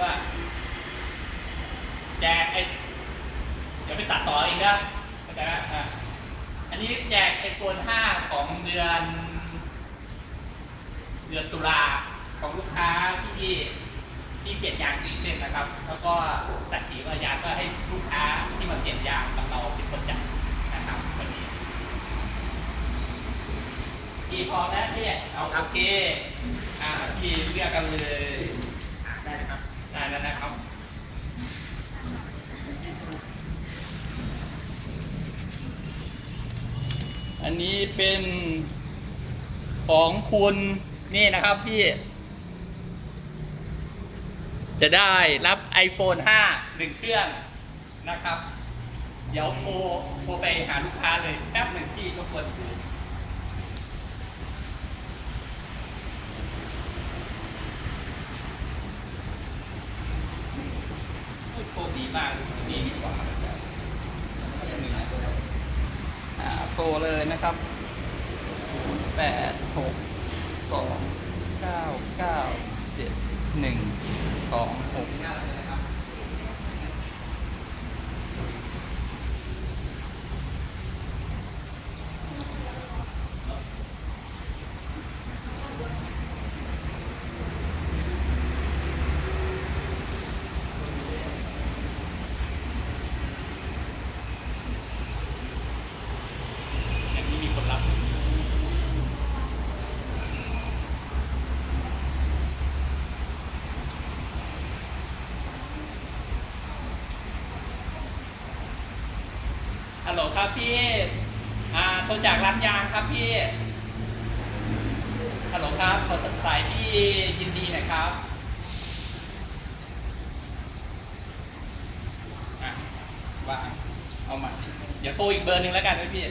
ว่า แจกไอ้เดี๋ยวไปตัดต่อเองนะเข้าใจไหมอะอันนี้แจกไอโฟน5ของเดือน เดือนตุลาของลูกค้าที่ที่เปลี่ยนยางสีเส้นนะครับ แล้วก็จัดสีว่ายางก็ให้ลูกค้าที่มาเปลี่ยนยางกับเราเป็นคนจัดนะครับวันนี้กี่พอแล้วพี่เอาโอเค อ่าพี่เลือกกันเลยอ่าได้นะครับได้แล้วนะครับ อันนี้เป็นของคุณนี่นะครับพี่ จะได้รับ iPhone 5หนึ่งเครื่องนะครับ เดี๋ยวโทรโทรไปหาลูกค้าเลยแป๊บหนึ่งที่รบกวนถือโชคดีมากนี่ดีกว่า โทรเลยนะครับ 0 8 6 2 9 9 7 1 2 6 ฮัลโหลครับพี่อ่าโทรจากร้านยางครับพี่ฮัลโหลครับขอสายพี่ยินดีหน่อยครับอะว่างเอามาเดี๋ยวโทรอีกเบอร์หนึ่งแล้วกันนะพี่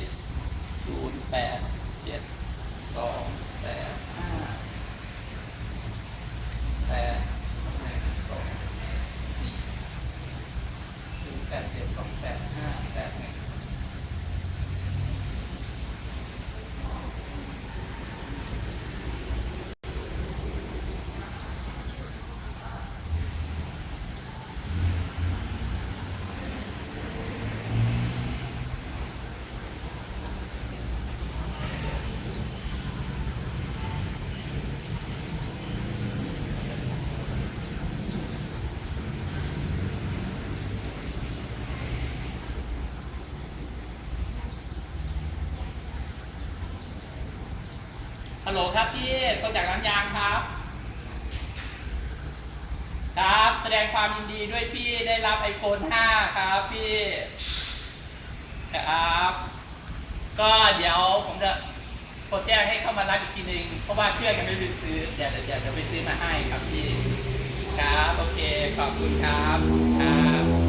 ศูนย์แปดเจ็ดสองแปดห้าแปดสองสี่ศูนย์แปดเจ็ดสองแปดห้าแปด ฮัลโหลครับพี่โทรจากร้านยางครับ ครับ แสดงความยินดีด้วยพี่ได้รับ iPhone 5ครับพี่ครับ ก็เดี๋ยวผมจะโทรแจ้งให้เข้ามารับอีกทีหนึ่งเพราะว่าเครื่องยังไม่ได้ซื้อเดี๋ยวเดี๋ยวเดี๋ยวไปซื้อมาให้ครับพี่ ครับ โอเค ขอบคุณครับ ครับ